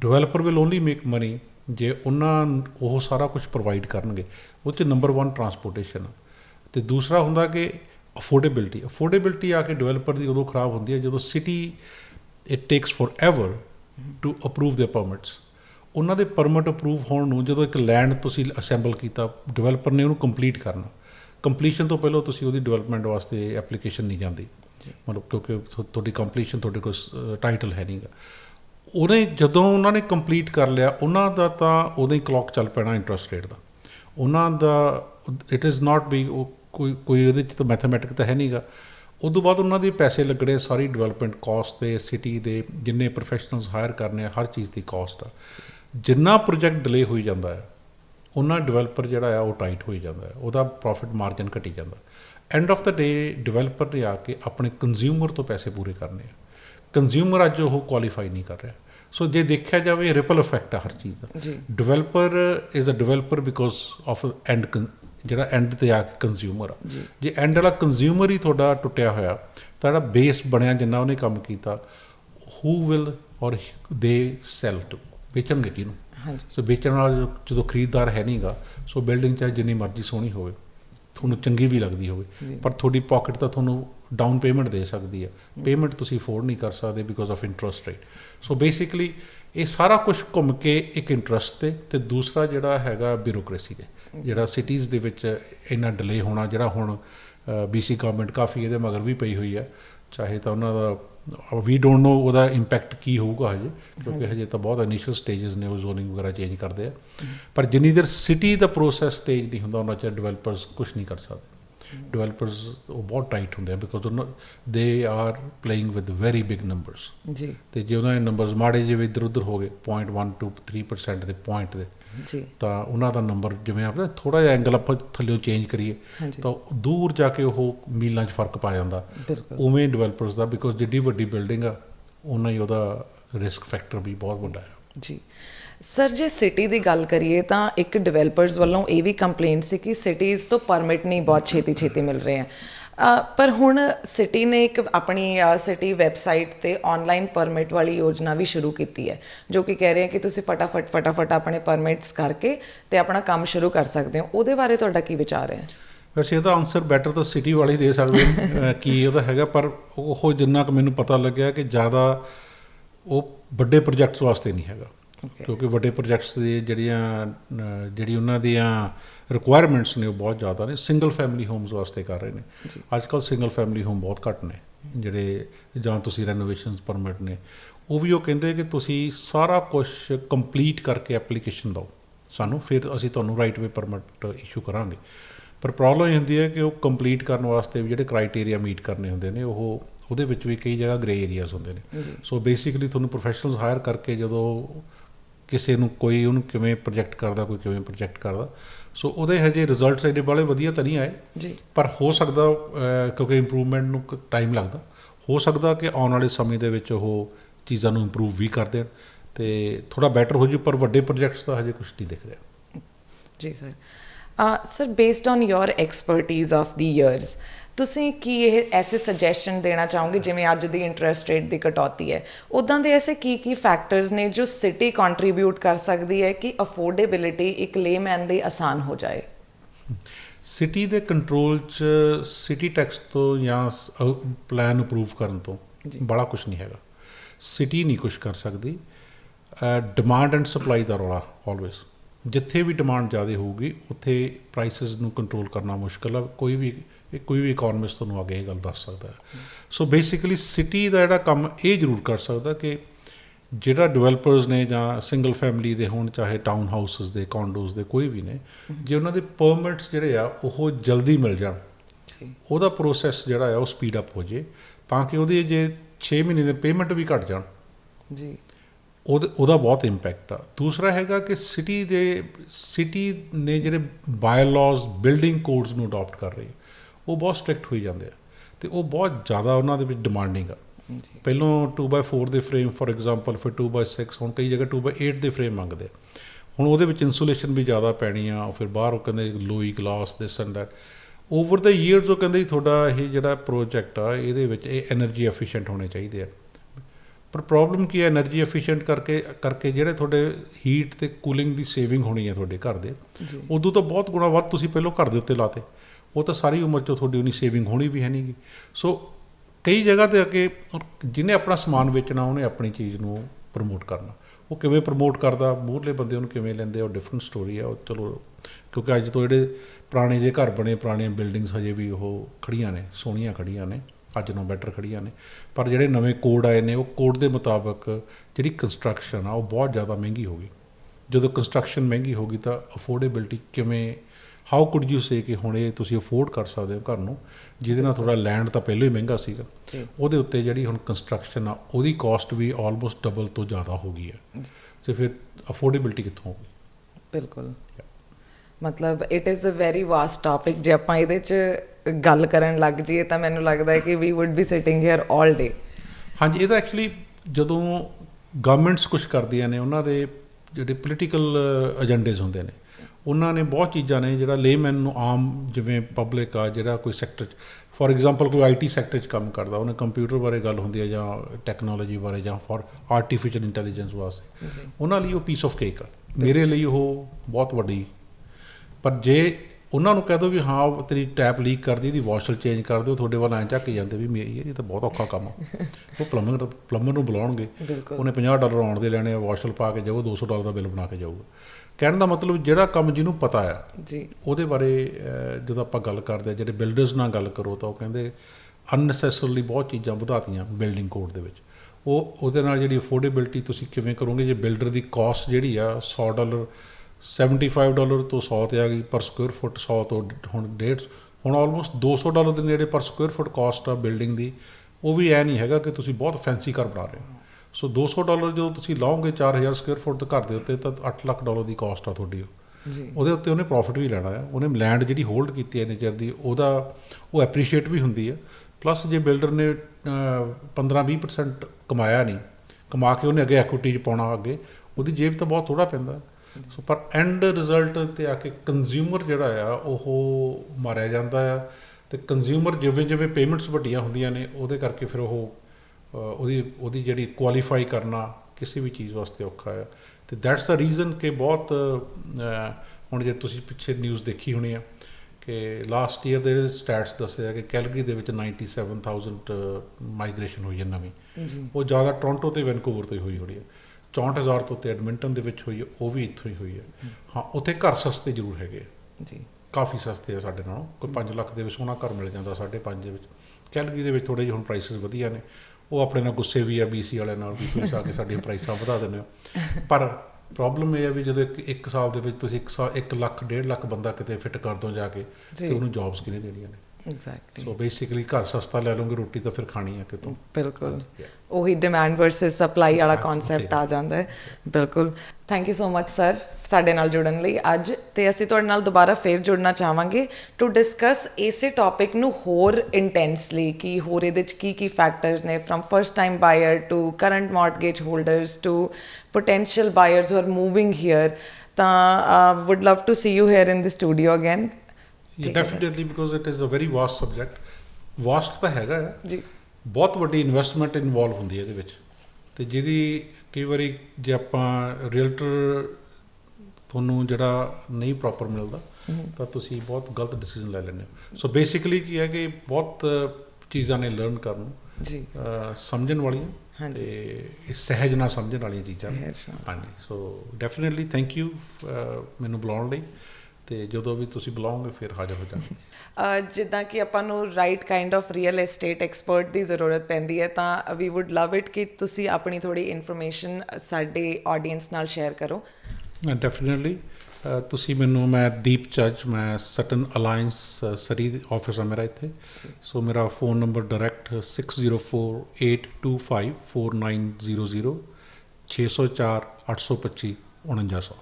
Developer will only make money ਜੇ ਉਹਨਾਂ ਉਹ ਸਾਰਾ ਕੁਝ ਪ੍ਰੋਵਾਈਡ ਕਰਨਗੇ। ਉਹ 'ਚ ਨੰਬਰ 1 ਟਰਾਂਸਪੋਰਟੇਸ਼ਨ ਤੇ ਦੂਸਰਾ ਹੁੰਦਾ ਕਿ ਅਫੋਰਡੇਬਿਲਟੀ ਅਫੋਰਡੇਬਿਲਟੀ ਆ ਕੇ ਡਿਵੈਲਪਰ ਦੀ ਉਦੋਂ ਖਰਾਬ ਹੁੰਦੀ ਹੈ ਜਦੋਂ city it takes forever to approve ਦੇ ਪਰਮਿਟਸ ਉਹਨਾਂ ਦੇ ਪਰਮਿਟ ਅਪਰੂਵ ਹੋਣ ਨੂੰ ਜਦੋਂ ਇੱਕ ਲੈਂਡ ਤੁਸੀਂ ਅਸੈਂਬਲ ਕੀਤਾ ਡਿਵੈਲਪਰ ਨੇ ਉਹਨੂੰ ਕੰਪਲੀਟ ਕਰਨਾ। ਕੰਪਲੀਸ਼ਨ ਤੋਂ ਪਹਿਲਾਂ ਤੁਸੀਂ ਉਹਦੀ ਡਿਵੈਲਪਮੈਂਟ ਵਾਸਤੇ ਐਪਲੀਕੇਸ਼ਨ ਨਹੀਂ ਜਾਂਦੀ। ਮਤਲਬ ਕਿਉਂਕਿ ਤੁਹਾਡੀ ਕੰਪਲੀਸ਼ਨ ਤੁਹਾਡੇ ਕੋਲ ਟਾਈਟਲ ਹੈ ਨਹੀਂਗਾ। ਉਹਨੇ ਜਦੋਂ ਉਹਨਾਂ ਨੇ ਕੰਪਲੀਟ ਕਰ ਲਿਆ ਉਹਨਾਂ ਦਾ ਤਾਂ ਉਦੋਂ ਹੀ ਕਲੌਕ ਚੱਲ ਪੈਣਾ ਇੰਟਰਸਟ ਰੇਟ ਦਾ। ਉਹਨਾਂ ਦਾ ਇਟ ਇਜ਼ ਨਾਟ ਬੀ ਕੋਈ ਕੋਈ ਉਹਦੇ ਚ ਤਾਂ ਮੈਥਮੈਟਿਕ ਤਾਂ ਹੈ ਨਹੀਂਗਾ ਉਸ ਤੋਂ ਬਾਅਦ ਉਹਨਾਂ ਦੇ ਪੈਸੇ ਲੱਗਣੇ ਸਾਰੀ ਡਿਵੈਲਪਮੈਂਟ ਕਾਸਟ ਤੇ ਸਿਟੀ ਦੇ ਜਿੰਨੇ ਪ੍ਰੋਫੈਸ਼ਨਲਸ ਹਾਇਰ ਕਰਨੇ ਆ ਹਰ ਚੀਜ਼ ਦੀ ਕਾਸਟ ਆ। ਜਿੰਨਾ ਪ੍ਰੋਜੈਕਟ ਡਿਲੇ ਹੋਈ ਜਾਂਦਾ ਹੈ ਉਹਨਾਂ ਡਿਵੈਲਪਰ ਜਿਹੜਾ ਆ ਉਹ ਟਾਈਟ ਹੋਈ ਜਾਂਦਾ ਹੈ। ਉਹਦਾ ਪ੍ਰੋਫਿਟ ਮਾਰਜਨ ਘਟੀ ਜਾਂਦਾ end of the day developer ਨੇ ਆ ਕੇ ਆਪਣੇ ਕੰਜ਼ਿਊਮਰ ਤੋਂ ਪੈਸੇ ਪੂਰੇ ਕਰਨੇ ਆ। ਕੰਜ਼ਿਊਮਰ ਅੱਜ ਉਹ ਕੁਆਲੀਫਾਈ ਨਹੀਂ ਕਰ ਰਿਹਾ। ਸੋ ਜੇ ਦੇਖਿਆ ਜਾਵੇ ਰਿਪਲ ਇਫੈਕਟ ਆ ਹਰ ਚੀਜ਼ ਦਾ। Developer is a developer because of end ਜਿਹੜਾ ਐਂਡ ਤੇ ਆ ਕੇ ਕੰਜ਼ਿਊਮਰ ਆ। ਜੀ। ਐਂਡ ਵਾਲਾ ਕੰਜ਼ਿਊਮਰ ਹੀ ਤੁਹਾਡਾ ਟੁੱਟਿਆ ਹੋਇਆ ਤਾਂ ਜਿਹੜਾ ਬੇਸ ਬਣਿਆ ਜਿੰਨਾ ਉਹਨੇ ਕੰਮ ਕੀਤਾ ਹੂ ਵਿਲ ਔਰ ਦੇ ਸੈਲ ਟੂ ਵੇਚਣਗੇ ਕਿਹਨੂੰ? ਹਾਂਜੀ। ਸੋ ਵੇਚਣ ਵਾਲਾ ਜਦੋਂ ਖਰੀਦਦਾਰ ਹੈ ਨਹੀਂਗਾ ਸੋ ਬਿਲਡਿੰਗ ਚਾਹੇ ਜਿੰਨੀ ਮਰਜ਼ੀ ਸੋਹਣੀ ਹੋਵੇ ਤੁਹਾਨੂੰ ਚੰਗੀ ਵੀ ਲੱਗਦੀ ਹੋਵੇ ਪਰ ਤੁਹਾਡੀ ਪਾਕਟ ਤਾਂ ਤੁਹਾਨੂੰ ਡਾਊਨ ਪੇਮੈਂਟ ਦੇ ਸਕਦੀ ਹੈ ਪੇਮੈਂਟ ਤੁਸੀਂ ਅਫੋਰਡ ਨਹੀਂ ਕਰ ਸਕਦੇ because of interest rate so basically ਇਹ ਸਾਰਾ ਕੁਝ ਘੁੰਮ ਕੇ ਇੱਕ ਇੰਟਰਸਟ ਤੇ ਤੇ ਦੂਸਰਾ ਜਿਹੜਾ ਹੈਗਾ ਬਿਊਰੋਕ੍ਰੇਸੀ ਦੇ ਜਿਹੜਾ ਸਿਟੀਜ਼ ਦੇ ਵਿੱਚ ਇੰਨਾ ਡਿਲੇ ਹੋਣਾ ਜਿਹੜਾ ਹੁਣ ਬੀਸੀ ਗਵਰਨਮੈਂਟ ਕਾਫੀ ਇਹਦੇ ਮਗਰ ਵੀ ਪਈ ਹੋਈ ਹੈ। ਚਾਹੇ ਤਾਂ ਉਹਨਾਂ ਦਾ ਵੀ ਡੋਨਟ ਨੋ ਉਹਦਾ ਇੰਪੈਕਟ ਕੀ ਹੋਊਗਾ ਹਜੇ ਕਿਉਂਕਿ ਹਜੇ। ਤਾਂ ਬਹੁਤ ਇਨੀਸ਼ੀਅਲ ਸਟੇजेस ਨੇ ਉਹ ਜ਼ੋਨਿੰਗ ਵਗੈਰਾ ਚੇਂਜ ਕਰਦੇ ਆ। ਪਰ ਜਿੰਨੀ ਦੇਰ ਸਿਟੀ ਦਾ ਪ੍ਰੋਸੈਸ ਤੇਜ਼ ਨਹੀਂ ਹੁੰਦਾ ਉਹਨਾਂ ਚਿਰ ਡਿਵੈਲਪਰਸ ਕੁਝ ਨਹੀਂ ਕਰ ਸਕਦੇ। ਡਿਵੈਲਪਰਸ ਉਹ ਬਹੁਤ ਟਾਈਟ ਹੁੰਦੇ ਆ because they are playing with very big numbers ਜੀ। ਤੇ ਜੇ ਉਹਨਾਂ ਦੇ ਨੰਬਰਸ ਮਾੜੇ ਜਿਹੇ ਇੱਧਰ ਉੱਧਰ ਹੋ ਗਏ 0.1 to 3% ਦੇ ਪੁਆਇੰਟ ਦੇ ਜੀ। ਤਾਂ ਉਹਨਾਂ ਦਾ ਨੰਬਰ ਜਿਵੇਂ ਆਪਾਂ ਥੋੜਾ ਜਿਹਾ ਐਂਗਲ ਆਪਾਂ ਥੱਲੇੋਂ ਚੇਂਜ ਕਰੀਏ। ਤਾਂ ਦੂਰ ਜਾ ਕੇ ਉਹ ਮੀਲਾਂ 'ਚ ਫ਼ਰਕ ਪਾ ਜਾਂਦਾ। ਉਵੇਂ ਡਿਵੈਲਪਰਸ ਦਾ ਬਿਕੋਜ਼ ਜਿੱਡੀ ਵੱਡੀ ਬਿਲਡਿੰਗ ਆ ਉਹਨਾਂ ਹੀ ਉਹਦਾ ਰਿਸਕ ਫੈਕਟਰ ਵੀ ਬਹੁਤ ਵੱਡਾ ਹੈ ਜੀ। ਸਰ ਜੇ ਸਿਟੀ ਦੀ ਗੱਲ ਕਰੀਏ ਤਾਂ ਇੱਕ ਡਿਵੈਲਪਰਸ ਵੱਲੋਂ ਇਹ ਵੀ ਕੰਪਲੇਂਟ ਸੀ ਕਿ ਸਿਟੀਜ਼ ਤੋਂ ਪਰਮਿਟ ਨਹੀਂ ਬਹੁਤ ਛੇਤੀ ਛੇਤੀ ਮਿਲ ਰਹੇ ਆ। ਪਰ ਹੁਣ ਸਿਟੀ ਨੇ ਇੱਕ ਆਪਣੀ ਸਿਟੀ ਵੈਬਸਾਈਟ ਤੇ ਆਨਲਾਈਨ ਪਰਮਿਟ ਵਾਲੀ ਯੋਜਨਾ ਵੀ ਸ਼ੁਰੂ ਕੀਤੀ ਹੈ, ਜੋ ਕਿ ਕਹਿ ਰਹੇ ਹੈ ਕਿ ਤੁਸੀਂ ਫਟਾਫਟ ਫਟਾਫਟ ਆਪਣੇ ਪਰਮਿਟਸ ਕਰਕੇ ਤੇ ਆਪਣਾ ਕੰਮ ਸ਼ੁਰੂ ਕਰ ਸਕਦੇ ਹੋ। ਉਹਦੇ ਬਾਰੇ ਤੁਹਾਡਾ ਕੀ ਵਿਚਾਰ ਹੈ? ਵੈਸੇ ਇਹਦਾ ਆਨਸਰ ਬੈਟਰ ਤਾਂ ਸਿਟੀ ਵਾਲੇ ਦੇ ਸਕਦੇ ਨੇ ਅਹ ਕੀ ਉਹਦਾ ਹੈਗਾ, ਪਰ ਉਹ ਜਿੰਨਾ ਕੁ ਮੈਨੂੰ ਪਤਾ ਲੱਗਿਆ ਕਿ ਜ਼ਿਆਦਾ ਉਹ ਵੱਡੇ ਪ੍ਰੋਜੈਕਟਸ ਵਾਸਤੇ ਨਹੀਂ ਹੈਗਾ। ਕਿਉਂਕਿ ਵੱਡੇ ਪ੍ਰੋਜੈਕਟਸ ਦੀ ਜਿਹੜੀਆਂ ਜਿਹੜੀ ਉਹਨਾਂ ਦੀਆਂ ਰਿਕੁਆਇਰਮੈਂਟਸ ਨੇ ਉਹ ਬਹੁਤ ਜ਼ਿਆਦਾ ਨੇ। ਸਿੰਗਲ ਫੈਮਿਲੀ ਹੋਮਸ ਵਾਸਤੇ ਕਰ ਰਹੇ ਨੇ। ਅੱਜ ਕੱਲ ਸਿੰਗਲ ਫੈਮਿਲੀ ਹੋਮ ਬਹੁਤ ਘੱਟ ਨੇ ਜਿਹੜੇ ਜਾਂ ਤੁਸੀਂ ਰੈਨੋਵੇਸ਼ਨਸ ਪਰਮਿਟ ਨੇ। ਉਹ ਵੀ ਉਹ ਕਹਿੰਦੇ ਕਿ ਤੁਸੀਂ ਸਾਰਾ ਕੁਝ ਕੰਪਲੀਟ ਕਰਕੇ ਐਪਲੀਕੇਸ਼ਨ ਦਿਓ। ਸਾਨੂੰ ਫਿਰ ਅਸੀਂ ਤੁਹਾਨੂੰ ਰਾਈਟ ਵੇ ਪਰਮਿਟ ਇਸ਼ੂ ਕਰਾਂਗੇ। ਪਰ ਪ੍ਰੋਬਲਮ ਇਹ ਹੁੰਦੀ ਹੈ ਕਿ ਉਹ ਕੰਪਲੀਟ ਕਰਨ ਵਾਸਤੇ ਵੀ ਜਿਹੜੇ ਕ੍ਰਾਈਟੇਰੀਆ ਮੀਟ ਕਰਨੇ ਹੁੰਦੇ ਨੇ ਉਹ ਉਹਦੇ ਵਿੱਚ ਵੀ ਕਈ ਜਗ੍ਹਾ ਗ੍ਰੇ ਏਰੀਆਜ਼ ਹੁੰਦੇ ਨੇ। ਸੋ ਬੇਸਿਕਲੀ ਤੁਹਾਨੂੰ ਪ੍ਰੋਫੈਸ਼ਨਲਸ ਹਾਇਰ ਕਰਕੇ ਜਦੋਂ ਕਿਸੇ ਨੂੰ ਕੋਈ ਉਹਨੂੰ ਕਿਵੇਂ ਪ੍ਰੋਜੈਕਟ ਕਰਦਾ ਕੋਈ ਕਿਵੇਂ ਪ੍ਰੋਜੈਕਟ ਕਰਦਾ। ਸੋ ਉਹਦੇ ਹਜੇ ਰਿਜ਼ਲਟਸ ਇਹਦੇ ਵਾਲੇ ਵਧੀਆ ਤਾਂ ਨਹੀਂ ਆਏ। ਜੀ। ਪਰ ਹੋ ਸਕਦਾ ਕਿਉਂਕਿ ਇੰਪਰੂਵਮੈਂਟ ਨੂੰ ਟਾਈਮ ਲੱਗਦਾ। ਹੋ ਸਕਦਾ ਕਿ ਆਉਣ ਵਾਲੇ ਸਮੇਂ ਦੇ ਵਿੱਚ ਉਹ ਚੀਜ਼ਾਂ ਨੂੰ ਇੰਪਰੂਵ ਵੀ ਕਰ ਦੇਣ ਤੇ ਥੋੜਾ ਬੈਟਰ ਹੋ ਜੂ ਪਰ ਵੱਡੇ ਪ੍ਰੋਜੈਕਟਸ ਦਾ ਹਜੇ ਕੁਝ ਨਹੀਂ ਦਿਖ ਰਿਹਾ। ਜੀ sir sir based on your expertise of the years ਤੁਸੀਂ ਕੀ ਇਹ ਐਸੇ ਸੁਜੈਸ਼ਨ ਦੇਣਾ ਚਾਹੋਗੇ ਜਿਵੇਂ ਅੱਜ ਦੀ ਇੰਟਰਸਟ ਰੇਟ ਦੀ ਕਟੌਤੀ ਹੈ? ਉਦਾਂ ਦੇ ਐਸੇ ਕੀ ਕੀ ਫੈਕਟਰਸ ਨੇ ਜੋ ਸਿਟੀ ਕੰਟਰੀਬਿਊਟ ਕਰ ਸਕਦੀ ਹੈ ਕਿ ਅਫੋਰਡੇਬਿਲਿਟੀ ਇੱਕ ਲੇਮੈਨ ਲਈ ਆਸਾਨ ਹੋ ਜਾਏ? ਸਿਟੀ ਦੇ ਕੰਟਰੋਲ ਚ ਸਿਟੀ ਟੈਕਸ ਤੋਂ ਜਾਂ ਪਲਾਨ ਅਪਰੂਵ ਕਰਨ ਤੋਂ ਬੜਾ ਕੁਝ ਨਹੀਂ ਹੈਗਾ। ਸਿਟੀ ਨਹੀਂ ਕੁਝ ਕਰ ਸਕਦੀ। ਡਿਮਾਂਡ ਐਂਡ ਸਪਲਾਈ ਦਾ ਰੌਲਾ ਆਲਵੇਸ ਜਿੱਥੇ ਵੀ ਡਿਮਾਂਡ ਜ਼ਿਆਦਾ ਹੋਊਗੀ ਉੱਥੇ ਪ੍ਰਾਈਸਸ ਨੂੰ ਕੰਟਰੋਲ ਕਰਨਾ ਮੁਸ਼ਕਲ ਆ। ਕੋਈ ਵੀ ਇਹ ਕੋਈ ਵੀ ਇਕਨੋਮਿਸਟ ਤੁਹਾਨੂੰ ਅੱਗੇ ਇਹ ਗੱਲ ਦੱਸ ਸਕਦਾ ਹੈ। ਸੋ ਬੇਸਿਕਲੀ ਸਿਟੀ ਦਾ ਜਿਹੜਾ ਕੰਮ ਇਹ ਜ਼ਰੂਰ ਕਰ ਸਕਦਾ ਕਿ ਜਿਹੜਾ ਡਿਵੈਲਪਰਸ ਨੇ ਜਾਂ ਸਿੰਗਲ ਫੈਮਿਲੀ ਦੇ ਹੋਣ ਚਾਹੇ ਟਾਊਨ ਹਾਊਸਸ ਦੇ ਕੌਂਡੋਸ ਦੇ ਕੋਈ ਵੀ ਨੇ ਜੇ ਉਹਨਾਂ ਦੇ ਪਰਮਿਟਸ ਜਿਹੜੇ ਆ ਉਹ ਜਲਦੀ ਮਿਲ ਜਾਣ ਉਹਦਾ ਪ੍ਰੋਸੈਸ ਜਿਹੜਾ ਆ ਉਹ ਸਪੀਡ ਅਪ ਹੋ ਜੇ ਤਾਂ ਕਿ ਉਹਦੇ ਜੇ 6 ਮਹੀਨੇ ਦੇ ਪੇਮੈਂਟ ਵੀ ਘਟ ਜਾਣ। ਜੀ। ਉਹਦੇ ਉਹਦਾ ਬਹੁਤ ਇੰਪੈਕਟ ਆ। ਦੂਸਰਾ ਹੈਗਾ ਕਿ ਸਿਟੀ ਦੇ ਸਿਟੀ ਨੇ ਜਿਹੜੇ ਬਾਇਲਾਜ਼ ਬਿਲਡਿੰਗ ਕੋਡਸ ਨੂੰ ਅਡਾਪਟ ਕਰ ਰਹੇ ਉਹ ਬਹੁਤ ਸਟ੍ਰਿਕਟ ਹੋਈ ਜਾਂਦੇ ਆ। ਤੇ ਉਹ ਬਹੁਤ ਜ਼ਿਆਦਾ ਉਹਨਾਂ ਦੇ ਵਿੱਚ ਡਿਮਾਂਡਿੰਗ ਆ। ਪਹਿਲਾਂ 2x4 ਦੇ ਫਰੇਮ ਫੋਰ ਐਗਜ਼ਾਮਪਲ ਫਿਰ 2x6 ਹੁਣ ਕਈ ਜਗ੍ਹਾ 2x8 ਦੇ ਫਰੇਮ ਮੰਗਦੇ ਆ। ਹੁਣ ਉਹਦੇ ਵਿੱਚ ਇਨਸੂਲੇਸ਼ਨ ਵੀ ਜ਼ਿਆਦਾ ਪੈਣੀ ਆ ਫਿਰ ਬਾਹਰ ਉਹ ਕਹਿੰਦੇ ਲੋਈ ਗਲਾਸ ਦੇ and that over the years ਉਹ ਕਹਿੰਦੇ ਤੁਹਾਡਾ ਇਹ ਜਿਹੜਾ ਪ੍ਰੋਜੈਕਟ ਆ ਇਹਦੇ ਵਿੱਚ ਇਹ એનર્ਜੀ ਐਫੀਸ਼ੀਐਂਟ ਹੋਣੇ ਚਾਹੀਦੇ ਆ। ਪਰ ਪ੍ਰੋਬਲਮ ਕੀ ਹੈ એનર્ਜੀ ਐਫੀਸ਼ੀਐਂਟ ਕਰਕੇ ਕਰਕੇ ਜਿਹੜੇ ਤੁਹਾਡੇ ਹੀਟ ਤੇ ਕੂਲਿੰਗ ਦੀ ਸੇਵਿੰਗ ਹੋਣੀ ਹੈ ਤੁਹਾਡੇ ਘਰ ਦੇ ਉਦੋਂ ਤਾਂ ਬਹੁਤ ਗੁਣਾ ਵੱਧ ਤੁਸੀਂ ਪਹਿਲਾਂ ਘਰ ਦੇ ਉੱਤੇ ਲਾਤੇ। ਉਹ ਤਾਂ ਸਾਰੀ ਉਮਰ 'ਚ ਤੁਹਾਡੀ ਉਨੀ ਸੇਵਿੰਗ ਹੋਣੀ ਵੀ ਹੈ ਨਹੀਂਗੀ ਸੋ ਕਈ ਜਗ੍ਹਾ ਤੇ ਅੱਗੇ ਜਿਹਨੇ ਆਪਣਾ ਸਮਾਨ ਵੇਚਣਾ, ਉਹਨੇ ਆਪਣੀ ਚੀਜ਼ ਨੂੰ ਪ੍ਰਮੋਟ ਕਰਨਾ। ਉਹ ਕਿਵੇਂ ਪ੍ਰਮੋਟ ਕਰਦਾ, ਮੂਹਰਲੇ ਬੰਦੇ ਉਹਨੂੰ ਕਿਵੇਂ ਲੈਂਦੇ ਆ, ਉਹ ਡਿਫਰੈਂਟ ਸਟੋਰੀ ਆ। ਉਹ ਚਲੋ, ਕਿਉਂਕਿ ਅੱਜ ਤੋਂ ਜਿਹੜੇ ਪੁਰਾਣੇ ਜੇ ਘਰ ਬਣੇ ਪੁਰਾਣੀਆਂ ਬਿਲਡਿੰਗਸ ਹਜੇ ਵੀ ਉਹ ਖੜੀਆਂ ਨੇ, ਸੋਹਣੀਆਂ ਖੜੀਆਂ ਨੇ, ਅੱਜ ਨੂੰ ਬੈਟਰ ਖੜੀਆਂ ਨੇ। ਪਰ ਜਿਹੜੇ ਨਵੇਂ ਕੋਡ ਆਏ ਨੇ, ਉਹ ਕੋਡ ਦੇ ਮੁਤਾਬਕ ਜਿਹੜੀ ਕੰਸਟਰਕਸ਼ਨ ਆ, ਉਹ ਬਹੁਤ ਜ਼ਿਆਦਾ ਮਹਿੰਗੀ ਹੋ ਗਈ। ਜਦੋਂ ਕੰਸਟਰਕਸ਼ਨ ਮਹਿੰਗੀ ਹੋ ਗਈ ਤਾਂ ਅਫੋਰਡੇਬਿਲਟੀ ਕਿਵੇਂ ਹਾਊ ਕੁਡ ਯੂ ਸੇ ਕਿ ਹੁਣ ਇਹ ਤੁਸੀਂ ਅਫੋਰਡ ਕਰ ਸਕਦੇ ਹੋ ਘਰ ਨੂੰ? ਜਿਹਦੇ ਨਾਲ ਥੋੜਾ ਲੈਂਡ ਤਾਂ ਪਹਿਲਾਂ ਹੀ ਮਹਿੰਗਾ ਸੀਗਾ। ਉਹਦੇ ਉੱਤੇ ਜਿਹੜੀ ਹੁਣ ਕੰਸਟਰਕਸ਼ਨ ਆ ਉਹਦੀ ਕਾਸਟ ਵੀ ਆਲਮੋਸਟ ਡਬਲ ਤੋਂ ਜ਼ਿਆਦਾ ਹੋ ਗਈ ਹੈ। ਤੇ ਫਿਰ ਅਫੋਰਡੇਬਿਲਟੀ ਕਿੱਥੋਂ ਹੋਊਗੀ ਬਿਲਕੁਲ। ਮਤਲਬ it is a very vast topic ਜੇ ਆਪਾਂ ਇਹਦੇ 'ਚ ਗੱਲ ਕਰਨ ਲੱਗ ਜਾਈਏ ਤਾਂ ਮੈਨੂੰ ਲੱਗਦਾ ਹੈ ਕਿ we would be sitting here 올 day ਹਾਂਜੀ ਇਹਦਾ ਐਕਚੁਅਲੀ ਜਦੋਂ ਗਵਰਨਮੈਂਟਸ ਕੁਝ ਕਰਦੀਆਂ ਨੇ ਉਹਨਾਂ ਦੇ ਜਿਹੜੇ ਪੋਲੀਟੀਕਲ ਏਜੰਡੇਸ ਹੁੰਦੇ ਨੇ ਉਹਨਾਂ ਨੇ ਬਹੁਤ ਚੀਜ਼ਾਂ ਨੇ ਜਿਹੜਾ ਲੇਮੈਨ ਨੂੰ ਆਮ ਜਿਵੇਂ ਪਬਲਿਕ ਆ ਜਿਹੜਾ ਕੋਈ ਸੈਕਟਰ 'ਚ ਫੋਰ ਐਗਜ਼ਾਮਪਲ ਕੋਈ ਆਈਟੀ ਸੈਕਟਰ 'ਚ ਕੰਮ ਕਰਦਾ ਉਹਨੇ ਕੰਪਿਊਟਰ ਬਾਰੇ ਗੱਲ ਹੁੰਦੀ ਹੈ ਜਾਂ ਟੈਕਨੋਲੋਜੀ ਬਾਰੇ ਜਾਂ ਫੋਰ ਆਰਟੀਫੀਸ਼ੀਅਲ ਇੰਟੈਲੀਜੈਂਸ ਵਾਸਤੇ। ਉਹਨਾਂ ਲਈ ਉਹ ਪੀਸ ਆਫ ਕੇਕ ਆ। ਮੇਰੇ ਲਈ ਉਹ ਬਹੁਤ ਵੱਡੀ। ਪਰ ਜੇ ਉਹਨਾਂ ਨੂੰ ਕਹਿ ਦੋ ਵੀ ਹਾਂ ਤੇਰੀ ਟੈਪ ਲੀਕ ਕਰਦੀ ਇਹਦੀ ਵਾਸ਼ਰ ਚੇਂਜ ਕਰ ਦਿਓ ਤੁਹਾਡੇ ਵੱਲ ਐਂ ਚੱਕ ਜਾਂਦੇ ਵੀ ਮੇਰੀ ਇਹ ਤਾਂ ਬਹੁਤ ਔਖਾ ਕੰਮ ਆ। ਉਹ ਪਲੰਬਰ ਪਲੰਬਰ ਨੂੰ ਬੁਲਾਉਣਗੇ। ਉਹਨੇ 50 ਡਾਲਰ ਆਉਣ ਦੇ ਲੈਣੇ ਆ ਵਾਸ਼ਰ ਪਾ ਕੇ ਜਾਊਗਾ 200 ਡਾਲਰ ਦਾ ਬਿੱਲ ਬਣਾ ਕੇ ਜਾਊਗਾ। ਕਹਿਣ ਦਾ ਮਤਲਬ ਜਿਹੜਾ ਕੰਮ ਜਿਹਨੂੰ ਪਤਾ ਆ ਜੀ। ਉਹਦੇ ਬਾਰੇ ਜਦੋਂ ਆਪਾਂ ਗੱਲ ਕਰਦੇ ਆ ਜਿਹੜੇ ਬਿਲਡਰਸ ਨਾਲ ਗੱਲ ਕਰੋ ਤਾਂ ਉਹ ਕਹਿੰਦੇ ਅਨਨੈਸੈਸਰਲੀ ਬਹੁਤ ਚੀਜ਼ਾਂ ਵਧਾਤੀਆਂ ਬਿਲਡਿੰਗ ਕੋਡ ਦੇ ਵਿੱਚ। ਉਹ ਉਹਦੇ ਨਾਲ ਜਿਹੜੀ ਅਫੋਰਡੇਬਿਲਟੀ ਤੁਸੀਂ ਕਿਵੇਂ ਕਰੋਗੇ ਜੇ ਬਿਲਡਰ ਦੀ ਕਾਸਟ ਜਿਹੜੀ ਆ 100 ਡਾਲਰ 75 ਡਾਲਰ ਤੋਂ 100 ਤੇ ਆ ਗਈ ਪਰ ਸਕੁਅਰ ਫੁੱਟ 100 ਤੋਂ ਹੁਣ 150 ਹੁਣ ਆਲਮੋਸਟ 200 ਡਾਲਰ ਦੇ ਨੇੜੇ ਪਰ ਸਕੁਅਰ ਫੁੱਟ ਕਾਸਟ ਆ ਬਿਲਡਿੰਗ ਦੀ। ਉਹ ਵੀ ਐ ਨਹੀਂ ਹੈਗਾ ਕਿ ਤੁਸੀਂ ਬਹੁਤ ਫੈਂਸੀ ਘਰ ਬਣਾ ਰਹੇ ਹੋ। ਸੋ 200 ਡਾਲਰ ਜਦੋਂ ਤੁਸੀਂ ਲਾਓਗੇ 4000 ਸਕੁਅਰ ਫੁੱਟ ਦੇ ਘਰ ਦੇ ਉੱਤੇ ਤਾਂ 8 ਲੱਖ ਡਾਲਰ ਦੀ ਕਾਸਟ ਆ ਤੁਹਾਡੀ ਉਹ। ਜੀ। ਉਹਦੇ ਉੱਤੇ ਉਹਨੇ ਪ੍ਰੋਫਿਟ ਵੀ ਲੈਣਾ ਆ ਉਹਨੇ ਲੈਂਡ ਜਿਹੜੀ ਹੋਲਡ ਕੀਤੀ ਹੈ ਨੇਚਰ ਦੀ ਉਹਦਾ ਉਹ ਐਪਰੀਸ਼ੀਏਟ ਵੀ ਹੁੰਦੀ ਹੈ। ਪਲੱਸ ਜੇ ਬਿਲਡਰ ਨੇ 15-20% ਕਮਾਇਆ ਨਹੀਂ ਕਮਾ ਕੇ ਉਹਨੇ ਅੱਗੇ ਐਕੁਇਟੀ 'ਚ ਪਾਉਣਾ ਅੱਗੇ ਉਹਦੀ ਜੇਬ ਤਾਂ ਬਹੁਤ ਥੋੜਾ ਪੈਂਦਾ। ਸੋ ਪਰ ਐਂਡ ਰਿਜ਼ਲਟ ਤੇ ਆ ਕੇ ਕੰਜ਼ਿਊਮਰ ਜਿਹੜਾ ਆ ਉਹ ਮਾਰਿਆ ਜਾਂਦਾ ਆ। ਤੇ ਕੰਜ਼ਿਊਮਰ ਜਿਵੇਂ ਜਿਵੇਂ ਪੇਮੈਂਟਸ ਵੱਡੀਆਂ ਹੁੰਦੀਆਂ ਨੇ ਉਹਦੇ ਕਰਕੇ ਫਿਰ ਉਹ ਉਹਦੀ ਉਹਦੀ ਜਿਹੜੀ ਕੁਆਲੀਫਾਈ ਕਰਨਾ ਕਿਸੇ ਵੀ ਚੀਜ਼ ਵਾਸਤੇ ਔਖਾ ਹੈ ਤੇ ਦੈਟਸ ਦਾ ਰੀਜ਼ਨ ਕਿ ਬਹੁਤ ਹੁਣ ਜੇ ਤੁਸੀਂ ਪਿੱਛੇ ਨਿਊਜ਼ ਦੇਖੀ ਹੋਣੀ ਆ ਕਿ ਲਾਸਟ ਈਅਰ ਦੇ ਸਟੈਟਸ ਦੱਸਿਆ ਕਿ ਕੈਲਗਰੀ ਦੇ ਵਿੱਚ 97000 ਮਾਈਗ੍ਰੇਸ਼ਨ ਹੋਈ ਹੈ ਨਵੀਂ। ਉਹ ਜ਼ਿਆਦਾ ਟੋਰਾਂਟੋ ਤੇ ਵੈਨਕੂਵਰ ਤੋਂ ਹੋਈ ਹੋਣੀ ਹੈ 64000 ਤੋਂ ਤੇ ਐਡਮਿੰਟਨ ਦੇ ਵਿੱਚ ਹੋਈ ਹੈ ਉਹ ਵੀ ਇੱਥੋਂ ਹੀ ਹੋਈ ਹੈ। ਹਾਂ ਉੱਥੇ ਘਰ ਸਸਤੇ ਜ਼ਰੂਰ ਹੈਗੇ ਆ। ਜੀ। ਕਾਫੀ ਸਸਤੇ ਆ ਸਾਡੇ ਨਾਲੋਂ। ਕੋਈ 5 ਲੱਖ ਦੇ ਵਿੱਚ ਸੋਹਣਾ ਘਰ ਮਿਲ ਜਾਂਦਾ 5.5 ਦੇ ਵਿੱਚ। ਕੈਲਗਰੀ ਦੇ ਵਿੱਚ ਥੋੜੇ ਜਿਹੇ ਹੁਣ ਪ੍ਰਾਈਸਸ ਵਧੀਆ ਨੇ। ਉਹ ਆਪਣੇ ਨਾਲ ਗੁੱਸੇ ਵੀ ਆ BC ਵਾਲਿਆਂ ਨਾਲ ਵੀ ਤੁਸੀਂ ਆ ਕੇ ਸਾਡੀਆਂ ਪ੍ਰਾਈਸਾਂ ਵਧਾ ਦਿੰਦੇ ਹੋ ਪਰ ਪ੍ਰੋਬਲਮ ਇਹ ਹੈ ਵੀ ਜਦੋਂ ਇੱਕ, ਇੱਕ ਸਾਲ ਦੇ ਵਿੱਚ ਤੁਸੀਂ ਇੱਕ ਸਾਲ 1 ਲੱਖ 1.5 ਲੱਖ ਬੰਦਾ ਕਿਤੇ ਫਿੱਟ ਕਰ ਦੋ ਜਾ ਕੇ ਤੇ। ਉਹਨੂੰ ਜੌਬਸ ਕਿਹਨੇ ਦੇਣੀਆਂ ਨੇ ਐਗਜ਼ੈਕਟਲੀ ਸੋ ਬੇਸਿਕਲੀ ਘਰ ਸਸਤਾ ਲੈ ਲਓਗੇ ਰੋਟੀ ਤਾਂ ਫਿਰ ਖਾਣੀ ਆ ਕਿਤੋਂ? ਬਿਲਕੁਲ. ਉਹੀ ਡਿਮਾਂਡ ਵਰਸਸ ਸਪਲਾਈ ਵਾਲਾ. ਕਨਸੈਪਟ ਆ ਜਾਂਦਾ ਹੈ। ਬਿਲਕੁਲ। Thank you so much sir ਸਾਡੇ ਨਾਲ ਜੁੜਨ ਲਈ ਅੱਜ। ਤੇ ਅਸੀਂ ਤੁਹਾਡੇ ਨਾਲ ਦੁਬਾਰਾ ਫੇਰ ਜੁੜਨਾ ਚਾਹਾਂਗੇ ਟੂ ਡਿਸਕਸ ਇਸੇ ਟੌਪਿਕ ਨੂੰ ਹੋਰ ਇੰਟੈਂਸਲੀ ਕਿ ਹੋਰ ਇਹਦੇ ਚ ਕੀ ਕੀ ਫੈਕਟਰਸ ਨੇ from first time buyer to current mortgage holders to potential buyers who are moving here ਤਾਂ would love to see you here in the studio again ਠੀਕ ਹੈ sir। Definitely because it is a very vast subject vast ਤਾਂ ਹੈਗਾ ਜੀ। ਬਹੁਤ ਵੱਡੀ ਇਨਵੈਸਟਮੈਂਟ ਇਨਵੋਲਵ ਹੁੰਦੀ ਹੈ ਇਹਦੇ ਵਿੱਚ। ਤੇ ਜਿਹਦੀ ਕਈ ਵਾਰੀ ਜੇ ਆਪਾਂ ਰੀਅਲਟਰ ਤੁਹਾਨੂੰ ਜਿਹੜਾ ਨਹੀਂ ਪ੍ਰੋਪਰ ਮਿਲਦਾ ਤਾਂ ਤੁਸੀਂ ਬਹੁਤ ਗਲਤ ਡਿਸੀਜਨ ਲੈ ਲੈਂਦੇ ਹੋ। ਸੋ ਬੇਸਿਕਲੀ ਕੀ ਹੈ ਕਿ ਬਹੁਤ ਚੀਜ਼ਾਂ ਨੇ ਲਰਨ ਕਰਨ ਨੂੰ। ਜੀ। ਅਹ ਸਮਝਣ ਵਾਲੀਆਂ ਹਾਂਜੀ। ਤੇ ਇਹ ਸਹਿਜ ਨਾਲ ਸਮਝਣ ਵਾਲੀਆਂ ਚੀਜ਼ਾਂ ਨੇ। ਸਹਿਜ ਨਾਲ। ਹਾਂਜੀ। ਸੋ ਡੈਫੀਨਿਟਲੀ ਥੈਂਕ ਯੂ ਮੈਨੂੰ ਬੁਲਾਉਣ ਲਈ। ਤੇ ਜਦੋਂ ਵੀ ਤੁਸੀਂ ਬੁਲਾਓਗੇ ਫਿਰ ਹਾਜ਼ਰ ਹੋ ਜਾਵਾਂਗੇ ਜਿੱਦਾਂ ਕਿ ਆਪਾਂ ਨੂੰ right kind of real estate expert ਦੀ ਜ਼ਰੂਰਤ ਪੈਂਦੀ ਹੈ ਤਾਂ ਵੀ ਊਡ ਲਵ ਇਟ ਕਿ ਤੁਸੀਂ ਆਪਣੀ ਥੋੜੀ ਇਨਫੋਰਮੇਸ਼ਨ ਸਾਡੇ ਆਡੀਅנס ਨਾਲ ਸ਼ੇਅਰ ਕਰੋ। ਡੈਫੀਨਿਟਲੀ ਤੁਸੀਂ ਮੈਨੂੰ ਮੈਂ ਦੀਪ ਜੱਜ ਮੈਂ ਸਟਨ ਅਲਾਈਅੰਸ ਸਰੀ ਆਫਿਸ ਆ ਮੇਰਾ ਇੱਥੇ। ਸੋ ਮੇਰਾ ਫੋਨ ਨੰਬਰ ਡਾਇਰੈਕਟ 6048254900 604 825 4900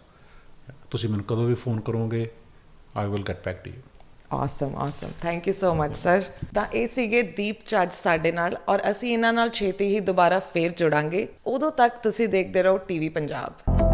ਤੁਸੀਂ ਮੈਨੂੰ ਕਦੋਂ ਵੀ ਫੋਨ ਕਰੋਗੇ I will get back to you awesome awesome thank you so much sir ਤਾਂ ਇਹ ਸੀਗੇ ਦੀਪ ਚੱਜ ਸਾਡੇ ਨਾਲ ਔਰ ਅਸੀਂ ਇਹਨਾਂ ਨਾਲ ਛੇਤੀ ਹੀ ਦੁਬਾਰਾ ਫੇਰ ਜੁੜਾਂਗੇ। ਉਦੋਂ ਤੱਕ ਤੁਸੀਂ ਦੇਖਦੇ ਰਹੋ ਟੀਵੀ ਪੰਜਾਬ।